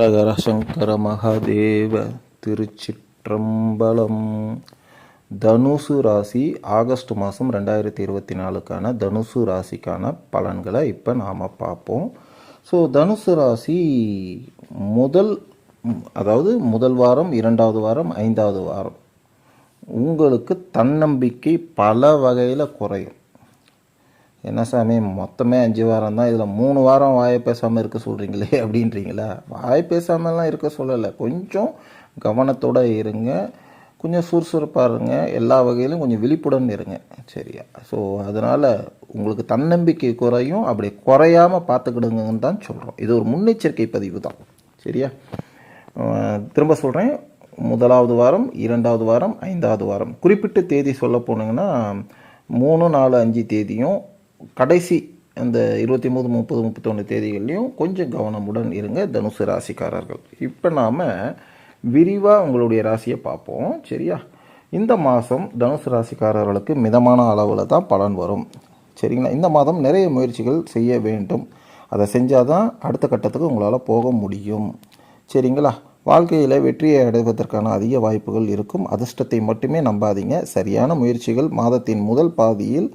ஹரஹர சங்கர மகாதேவ திருச்சிற்றம்பலம். தனுசு ராசி ஆகஸ்ட் மாதம் ரெண்டாயிரத்தி இருபத்தி நாலுக்கான தனுசு ராசிக்கான பலன்களை இப்போ நாம் பார்ப்போம். ஸோ தனுசு ராசி முதல் அதாவது முதல் வாரம் இரண்டாவது வாரம் ஐந்தாவது வாரம். உங்களுக்கு தன்னம்பிக்கை பல வகையில் குறையும். என்ன சாமி மொத்தமே அஞ்சு வாரம் தான் இதில் மூணு வாரம் வாயை பேசாமல் இருக்க சொல்கிறீங்களே அப்படின்றீங்களா? வாய் பேசாமலாம் இருக்க சொல்லலை. கொஞ்சம் கவனத்தோடு இருங்க. கொஞ்சம் சுறுசுறுப்பாக இருங்க. எல்லா வகையிலும் கொஞ்சம் விழிப்புடன் இருங்க. சரியா? ஸோ அதனால் உங்களுக்கு தன்னம்பிக்கை குறையும். அப்படி குறையாமல் பார்த்துக்கிடுங்கன்னு தான் சொல்கிறோம் இது ஒரு முன்னெச்சரிக்கை பதிவு தான். சரியா? திரும்ப சொல்கிறேன் முதலாவது வாரம் இரண்டாவது வாரம் ஐந்தாவது வாரம். குறிப்பிட்ட தேதி சொல்ல போனீங்கன்னா மூணு நாலு அஞ்சு தேதியும் கடைசி அந்த இருபத்தி மூணு முப்பது முப்பத்தொன்று தேதிகள்லையும் கொஞ்சம் கவனமுடன் இருங்க தனுசு ராசிக்காரர்கள். இப்போ நாம் விரிவாக உங்களுடைய ராசியை பார்ப்போம். சரியா? இந்த மாதம் தனுசு ராசிக்காரர்களுக்கு மிதமான அளவில் தான் பலன் வரும். சரிங்களா? இந்த மாதம் நிறைய முயற்சிகள் செய்ய வேண்டும். அதை செஞ்சால் தான் அடுத்த கட்டத்துக்கு உங்களால் போக முடியும். சரிங்களா? வாழ்க்கையில் வெற்றியை அடைவதற்கான அதிக வாய்ப்புகள் இருக்கும். அதிர்ஷ்டத்தை மட்டுமே நம்பாதீங்க. சரியான முயற்சிகள் மாதத்தின் முதல் பாதியில்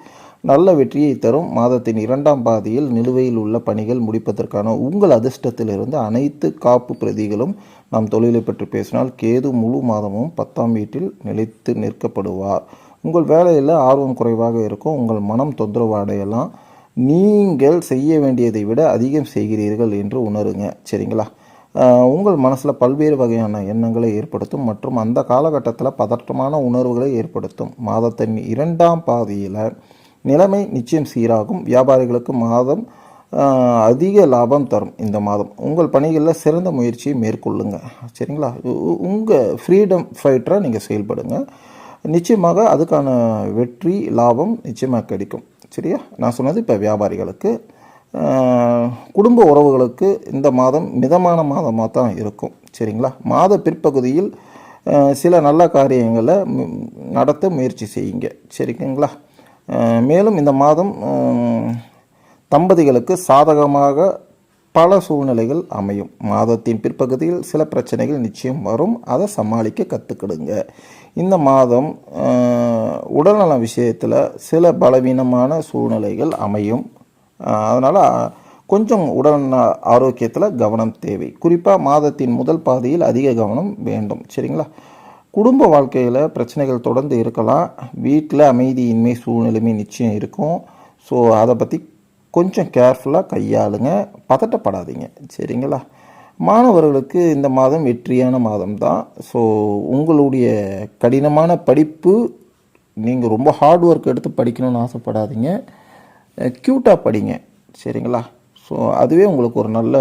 நல்ல வெற்றியை தரும். மாதத்தின் இரண்டாம் பாதியில் நிலுவையில் உள்ள பணிகள் முடிப்பதற்கான உங்கள் அதிர்ஷ்டத்திலிருந்து அனைத்து காப்பு பிரதிகளும் நாம் தொழிலை பற்றி பேசினால் கேது முழு மாதமும் பத்தாம் வீட்டில் நிலைத்து நிற்கப்படுவார். உங்கள் வேலையில் ஆர்வம் குறைவாக இருக்கும். உங்கள் மனம் தொந்தரவு அடையலாம். நீங்கள் செய்ய வேண்டியதை விட அதிகம் செய்கிறீர்கள் என்று உணருங்க. சரிங்களா? உங்கள் மனசில் பல்வேறு வகையான எண்ணங்களை ஏற்படுத்தும் மற்றும் அந்த காலகட்டத்தில் பதற்றமான உணர்வுகளை ஏற்படுத்தும். மாதத்தின் இரண்டாம் பாதியில் நிலைமை நிச்சயம் சீராகும். வியாபாரிகளுக்கு மாதம் அதிக லாபம் தரும் இந்த மாதம். உங்கள் பணிகளில் சிறந்த முயற்சியை மேற்கொள்ளுங்க. சரிங்களா? உங்கள் ஃப்ரீடம் ஃபைட்டராக நீங்கள் செயல்படுங்க. நிச்சயமாக அதுக்கான வெற்றி லாபம் நிச்சயமாக கிடைக்கும். சரியா? நான் சொன்னது இப்போ வியாபாரிகளுக்கு குடும்ப உறவுகளுக்கு இந்த மாதம் மிதமான மாதமாக தான் இருக்கும். சரிங்களா? மாத பிற்பகுதியில் சில நல்ல காரியங்களை நடத்த முயற்சி செய்யுங்க. சரிங்களா? மேலும் இந்த மாதம் தம்பதிகளுக்கு சாதகமாக பல சூழ்நிலைகள் அமையும். மாதத்தின் பிற்பகுதியில் சில பிரச்சனைகள் நிச்சயம் வரும். அதை சமாளிக்க கற்றுக்கிடுங்க இந்த மாதம் உடல்நல விஷயத்தில் சில பலவீனமான சூழ்நிலைகள் அமையும். அதனால் கொஞ்சம் உடல் ஆரோக்கியத்தில் கவனம் தேவை. குறிப்பாக மாதத்தின் முதல் பாதியில் அதிக கவனம் வேண்டும். சரிங்களா? குடும்ப வாழ்க்கையில் பிரச்சனைகள் தொடர்ந்து இருக்கலாம். வீட்டில் அமைதியின்மை சூழ்நிலைமை நிச்சயம் இருக்கும். ஸோ அதை பற்றி கொஞ்சம் கேர்ஃபுல்லாக கையாளுங்க. பதட்டப்படாதீங்க. சரிங்களா? மாணவர்களுக்கு இந்த மாதம் வெற்றியான மாதம் தான் ஸோ உங்களுடைய கடினமான படிப்பு நீங்கள் ரொம்ப ஹார்ட் ஒர்க் எடுத்து படிக்கணும்னு ஆசைப்படாதீங்க. க்யூட்டாக படிங்க. சரிங்களா? ஸோ அதுவே உங்களுக்கு ஒரு நல்ல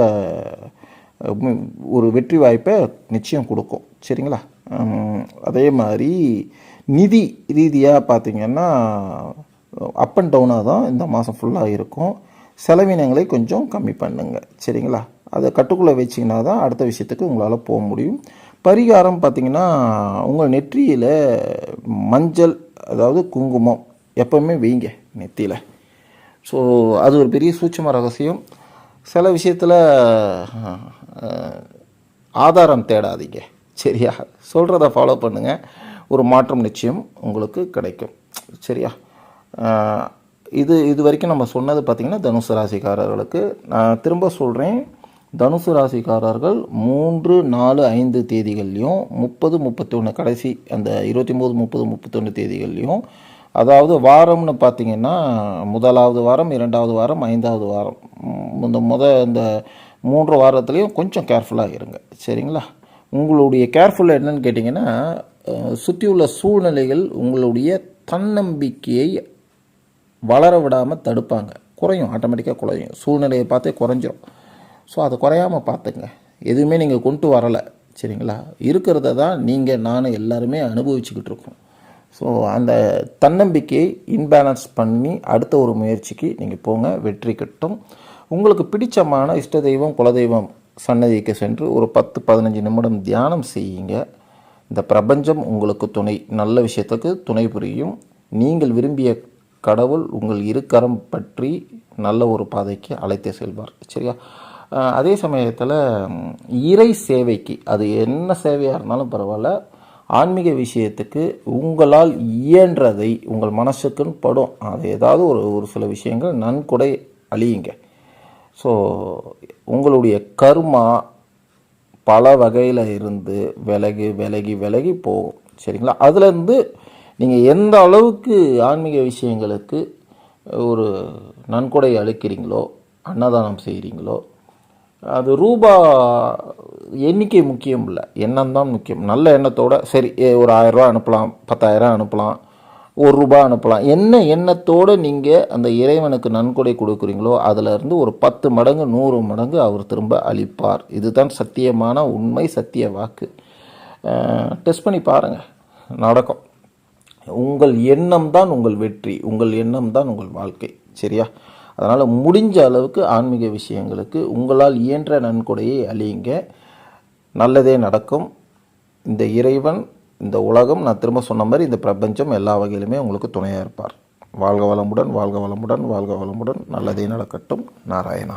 ஒரு வெற்றி வாய்ப்பை நிச்சயம் கொடுக்கும். சரிங்களா? அதே மாதிரி நிதி ரீதியாக பார்த்திங்கன்னா அப் அண்ட் டவுனாக தான் இந்த மாதம் ஃபுல்லாக இருக்கும். செலவினங்களை கொஞ்சம் கம்மி பண்ணுங்க. சரிங்களா? அதை கட்டுக்குள்ளே வச்சிங்கன்னா தான் அடுத்த விஷயத்துக்கு உங்களால் போக முடியும். பரிகாரம் பார்த்தீங்கன்னா உங்கள் நெற்றியில் மஞ்சள் அதாவது குங்குமம் எப்போவுமே வைங்க நெத்தியில். ஸோ அது ஒரு பெரிய சூட்சம ரகசியம். சில விஷயத்தில் ஆதாரம் தேடாதீங்க. சரியா? சொல்கிறத ஃபாலோ பண்ணுங்கள் ஒரு மாற்றம் நிச்சயம் உங்களுக்கு கிடைக்கும். சரியா? இது இது வரைக்கும் நம்ம சொன்னது பார்த்திங்கன்னா தனுசு ராசிக்காரர்களுக்கு. நான் திரும்ப சொல்கிறேன் தனுசு ராசிக்காரர்கள் மூன்று நாலு ஐந்து தேதிகள்லையும் முப்பது முப்பத்தி ஒன்று கடைசி அந்த இருபத்தி மூணு முப்பது முப்பத்தொன்று தேதிகள்லையும் அதாவது வாரம்னு பார்த்திங்கன்னா முதலாவது வாரம் இரண்டாவது வாரம் ஐந்தாவது வாரம். இந்த முத இந்த மூன்று வாரத்துலேயும் கொஞ்சம் கேர்ஃபுல்லாக இருங்க. சரிங்களா? உங்களுடைய கேர்ஃபுல்லாக என்னன்னு கேட்டிங்கன்னா சுற்றியுள்ள சூழ்நிலைகள் உங்களுடைய தன்னம்பிக்கையை வளர விடாமல் தடுப்பாங்க. குறையும் ஆட்டோமேட்டிக்காக குறையும். சூழ்நிலையை பார்த்தே குறைஞ்சிரும். ஸோ அதை குறையாமல் பார்த்துங்க எதுவுமே நீங்கள் கொண்டு வரலை. சரிங்களா? இருக்கிறத தான் நீங்கள் நான் எல்லாருமே அனுபவிச்சுக்கிட்டு இருக்கோம். ஸோ அந்த தன்னம்பிக்கையை இன்பேலன்ஸ் பண்ணி அடுத்த ஒரு முயற்சிக்கு நீங்கள் போங்க. வெற்றி கிட்டும். உங்களுக்கு பிடிச்சமான இஷ்ட தெய்வம் குலதெய்வம் சன்னதிக்கு சென்று ஒரு பத்து பதினஞ்சு நிமிடம் தியானம் செய்யுங்க. இந்த பிரபஞ்சம் உங்களுக்கு துணை. நல்ல விஷயத்துக்கு துணை புரியும். நீங்கள் விரும்பிய கடவுள் உங்கள் இருக்கரம் பற்றி நல்ல ஒரு பாதைக்கு அழைத்து செல்வார். சரியா? அதே சமயத்தில் இறை சேவைக்கு அது என்ன சேவையாக இருந்தாலும் பரவாயில்ல ஆன்மீக விஷயத்துக்கு உங்களால் இயன்றதை உங்கள் மனசுக்குன்னு படும். அது ஏதாவது ஒரு ஒரு சில விஷயங்கள் நன்கொடை அழியுங்க. ஸோ உங்களுடைய கர்மா பல வகையில் இருந்து விலகி விலகி விலகி போகும். சரிங்களா? அதுலேருந்து நீங்கள் எந்த அளவுக்கு ஆன்மீக விஷயங்களுக்கு ஒரு நன்கொடை அளிக்கிறீங்களோ அன்னதானம் செய்கிறீங்களோ அது ரூபா எண்ணிக்கை முக்கியம் இல்லை. எண்ணம் தான் முக்கியம். நல்ல எண்ணத்தோடு சரி ஒரு ஆயிரரூவா அனுப்பலாம் பத்தாயிரம் அனுப்பலாம் ஒரு ரூபா அனுப்பலாம். என்ன எண்ணத்தோடு நீங்கள் அந்த இறைவனுக்கு நன்கொடை கொடுக்குறீங்களோ அதிலிருந்து ஒரு பத்து மடங்கு நூறு மடங்கு அவர் திரும்ப அளிப்பார். இதுதான் சத்தியமான உண்மை சத்திய வாக்கு. டெஸ்ட் பண்ணி பாருங்கள் நடக்கும். உங்கள் எண்ணம் தான் உங்கள் வெற்றி உங்கள் எண்ணம் தான் உங்கள் வாழ்க்கை. சரியா? அதனால் முடிஞ்ச அளவுக்கு ஆன்மீக விஷயங்களுக்கு உங்களால் இயன்ற நன்கொடையை அழியுங்க. நல்லதே நடக்கும். இந்த இறைவன் இந்த உலகம் நான் திரும்ப சொன்ன மாதிரி இந்த பிரபஞ்சம் எல்லா வகையிலுமே உங்களுக்கு துணையாக இருப்பார். வாழ்க வளமுடன் வாழ்க வளமுடன் வாழ்க வளமுடன். நல்லதே நடக்கட்டும். நாராயணா.